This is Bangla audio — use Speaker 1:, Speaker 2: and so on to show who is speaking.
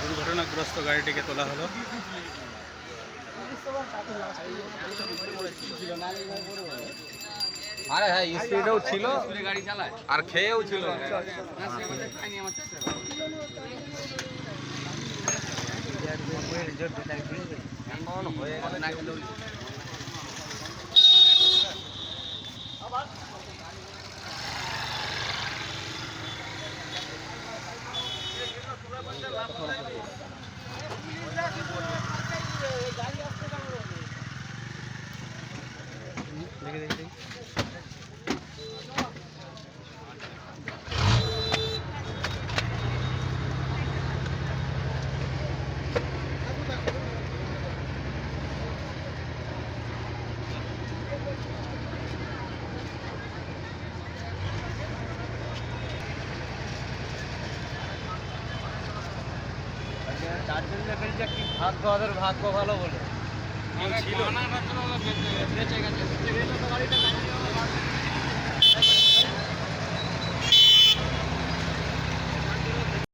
Speaker 1: বিপদগ্রস্ত গাড়িটিকে তোলা হলো।
Speaker 2: আরে হ্যাঁ স্পিডেও ছিল।
Speaker 3: গাড়ি চালায়।
Speaker 2: আর খেয়েও ছিল। হয়ে গেল
Speaker 1: দেখে
Speaker 2: ভাগ্য ভাগ্য ভালো বলে।
Speaker 3: ছিল বেঁচে গেছে।